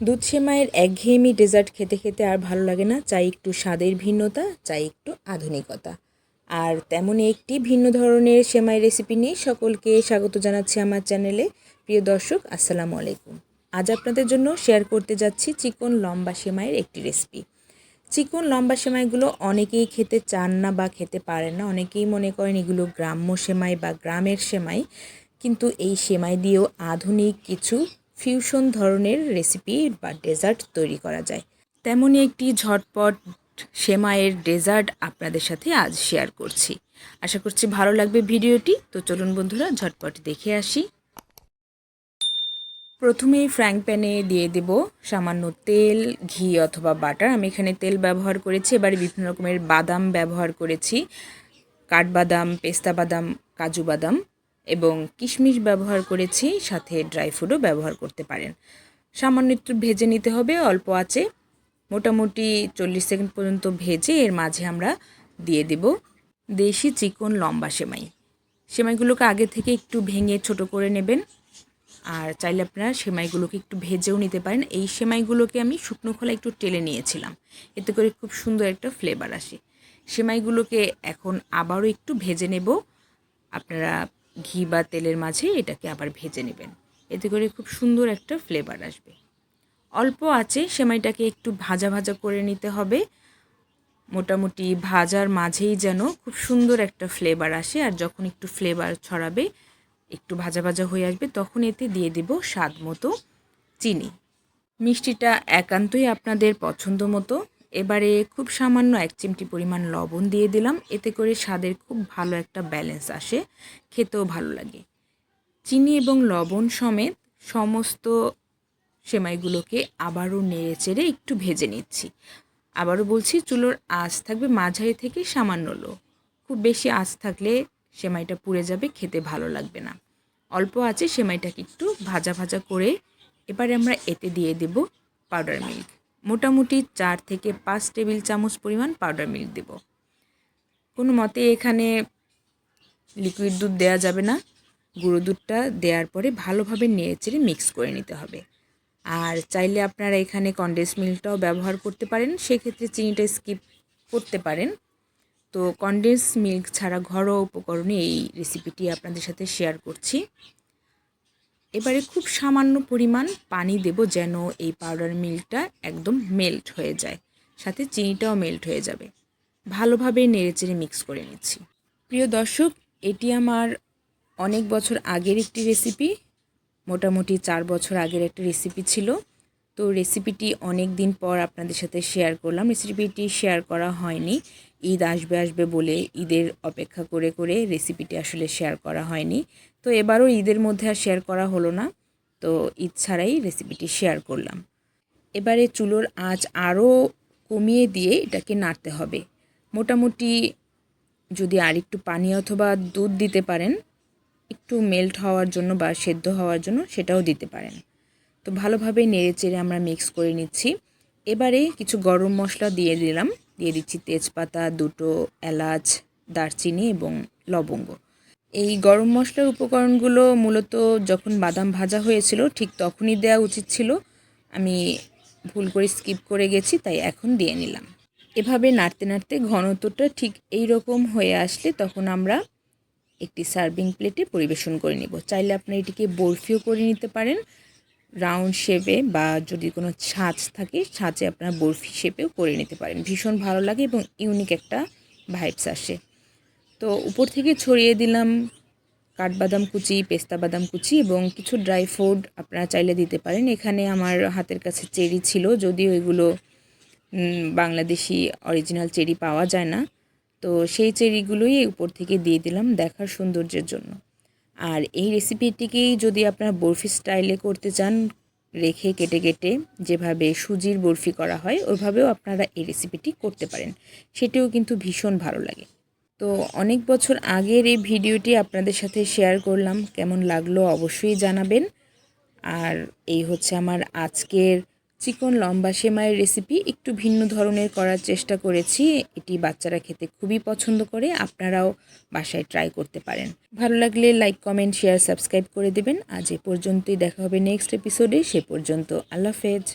দুধ সেমাইয়ের একঘেয়েমি ডেজার্ট খেতে খেতে আর ভালো লাগে না। চাই একটু স্বাদের ভিন্নতা, চাই একটু আধুনিকতা। আর তেমনই একটি ভিন্ন ধরনের সেমাই রেসিপি নিয়ে সকলকে স্বাগত জানাচ্ছি আমার চ্যানেলে। প্রিয় দর্শক, আসসালামু আলাইকুম। আজ আপনাদের জন্য শেয়ার করতে যাচ্ছি চিকন লম্বা সেমাইয়ের একটি রেসিপি। চিকন লম্বা সেমাইগুলো অনেকেই খেতে চান না বা খেতে পারেন না। অনেকেই মনে করেন এগুলো গ্রাম্য সেমাই বা গ্রামের সেমাই। কিন্তু এই সেমাই দিয়েও আধুনিক কিছু ফিউশন ধরনের রেসিপি বা ডেজার্ট তৈরি করা যায়। তেমনই একটি ঝটপট সেমাইয়ের ডেজার্ট আপনাদের সাথে আজ শেয়ার করছি। আশা করছি ভালো লাগবে ভিডিওটি। তো চলুন বন্ধুরা, ঝটপট দেখে আসি। প্রথমেই ফ্র্যাং প্যানে দিয়ে দেব সামান্য তেল, ঘি অথবা বাটার আমি এখানে তেল ব্যবহার করেছি, এবারে বিভিন্ন রকমের বাদাম ব্যবহার করেছি। কাঠবাদাম, পেস্তা বাদাম, কাজু বাদাম। এবং কিশমিশ ব্যবহার করেছি, সাথে ড্রাই ফ্রুটও ব্যবহার করতে পারেন। সামান্য একটু ভেজে নিতে হবে, অল্প আছে। মোটামুটি চল্লিশ সেকেন্ড পর্যন্ত ভেজে এর মাঝে আমরা দিয়ে দেব দেশি চিকন লম্বা সেমাই। সেমাইগুলোকে আগে থেকে একটু ভেঙে ছোট করে নেবেন। আর চাইলে আপনারা সেমাইগুলোকে একটু ভেজেও নিতে পারেন। এই সেমাইগুলোকে আমি শুকনো খোলা একটু টেলে নিয়েছিলাম। এতে করে খুব সুন্দর একটা ফ্লেভার আসে। সেমাইগুলোকে এখন আবারও একটু ভেজে নেব। আপনারা ঘি বা তেলের মাঝে এটাকে আবার ভেজে নেবেন। এতে করে খুব সুন্দর একটা ফ্লেভার আসবে। অল্প আছে, সেমাইটাকে একটু ভাজা ভাজা করে নিতে হবে। মোটামুটি ভাজার মাঝেই যেন খুব সুন্দর একটা ফ্লেভার আসে আর যখন একটু ফ্লেভার ছড়াবে, একটু ভাজা ভাজা হয়ে আসবে, তখন এতে দিয়ে দেব স্বাদ মতো চিনি। মিষ্টিটা একান্তই আপনাদের পছন্দ মতো। এবারে খুব সামান্য এক চিমটি পরিমাণ লবণ দিয়ে দিলাম। এতে করে স্বাদের খুব ভালো একটা ব্যালেন্স আসে। খেতেও ভালো লাগে। চিনি এবং লবণ সমেত সমস্ত সেমাইগুলোকে আবারও নেড়ে চেড়ে একটু ভেজে নিচ্ছি। আবারও বলছি, চুলোর আঁচ থাকবে মাঝারি থেকে সামান্য লো। খুব বেশি আঁচ থাকলে সেমাইটা পুড়ে যাবে, খেতে ভালো লাগবে না। অল্প আছে সেমাইটাকে একটু ভাজা ভাজা করে এবারে আমরা এতে দিয়ে দেব পাউডার মিল্ক। মোটামুটি চার থেকে পাঁচ টেবিল চামচ পরিমাণ পাউডার মিল্ক দেব। কোনো মতে এখানে লিকুইড দুধ দেওয়া যাবে না। গুঁড়ো দুধটা দেওয়ার পরে ভালোভাবে নেড়েচেড়ে মিক্স করে নিতে হবে। আর চাইলে আপনারা এখানে কন্ডেন্স মিল্কটাও ব্যবহার করতে পারেন, সেক্ষেত্রে চিনিটা স্কিপ করতে পারেন। তো কন্ডেন্স মিল্ক ছাড়া ঘরোয়া উপকরণে এই রেসিপিটি আপনাদের সাথে শেয়ার করছি। এবারে খুব সামান্য পরিমাণ পানি দেব যেন এই পাউডার মিল্কটা একদম মেল্ট হয়ে যায়। সাথে চিনিটাও মেল্ট হয়ে যাবে। ভালোভাবে নেড়েচেড়ে মিক্স করে নিচ্ছি। প্রিয় দর্শক, এটি আমার অনেক বছর আগের একটি রেসিপি মোটামুটি চার বছর আগের একটা রেসিপি ছিল। তো রেসিপিটি অনেক দিন পর আপনাদের সাথে শেয়ার করলাম। রেসিপিটি শেয়ার করা হয়নি। ঈদ আসবে আসবে বলে ঈদের অপেক্ষা করে করে রেসিপিটি আসলে শেয়ার করা হয়নি। তো এবারও ঈদের মধ্যে আর শেয়ার করা হলো না। তো ঈদ ছাড়াই রেসিপিটি শেয়ার করলাম। এবারে চুলোর আঁচ আরও কমিয়ে দিয়ে এটাকে নাড়তে হবে। মোটামুটি যদি আর একটু পানি অথবা দুধ দিতে পারেন, একটু মেল্ট হওয়ার জন্য বা সেদ্ধ হওয়ার জন্য সেটাও দিতে পারেন। তো ভালোভাবে নেড়ে চেড়ে আমরা মিক্স করে নিচ্ছি। এবারে কিছু গরম মশলা দিয়ে দিলাম। দিয়ে দিচ্ছি তেজপাতা, দুটো এলাচ, দারচিনি এবং লবঙ্গ। এই গরম মশলার উপকরণগুলো মূলত যখন বাদাম ভাজা হয়েছিল, ঠিক তখনই দেওয়া উচিত ছিল। আমি ভুল করে স্কিপ করে গেছি, তাই এখন দিয়ে নিলাম। এভাবে নাড়তে নাড়তে ঘনত্বটা ঠিক এই রকম হয়ে আসলে তখন আমরা একটি সার্ভিং প্লেটে পরিবেশন করে নিব। চাইলে আপনারা এটিকে বরফিও করে নিতে পারেন। রাউন্ড শেপে বা যদি কোনো ছাঁচ থাকে, ছাঁচে আপনারা বরফি শেপেও করে নিতে পারেন। ভীষণ ভালো লাগে এবং ইউনিক একটা ভাইবস আসে। তো উপর থেকে ছড়িয়ে দিলাম কাঠবাদাম কুচি, পেস্তা বাদাম কুচি এবং কিছু ড্রাই ফ্রুট আপনারা চাইলে দিতে পারেন। এখানে আমার হাতের কাছে চেরি ছিল, যদিও এগুলো বাংলাদেশি অরিজিনাল চেরি পাওয়া যায় না। তো সেই চেরিগুলোই উপর থেকে দিয়ে দিলাম দেখার সৌন্দর্যের জন্য। আর এই রেসিপিটিকেই যদি আপনারা বরফি স্টাইলে করতে চান, রেখে কেটে কেটে যেভাবে সুজির বরফি করা হয়, ওইভাবেও আপনারা এই রেসিপিটি করতে পারেন। সেটিও কিন্তু ভীষণ ভালো লাগে। তো অনেক বছর আগের এই ভিডিওটি আপনাদের সাথে শেয়ার করলাম। কেমন লাগল অবশ্যই জানাবেন। আর এই হচ্ছে আমার আজকের চিকন লম্বা সেমাইয়ের রেসিপি একটু ভিন্ন ধরনের করার চেষ্টা করেছি। এটি বাচ্চারা খেতে খুবই পছন্দ করে, আপনারাও বাসায় ট্রাই করতে পারেন। ভালো লাগলে লাইক কমেন্ট শেয়ার সাবস্ক্রাইব করে দেবেন। আজ এ পর্যন্তই, দেখা হবে নেক্সট এপিসোডে সে পর্যন্ত, আল্লাহ হাফেজ।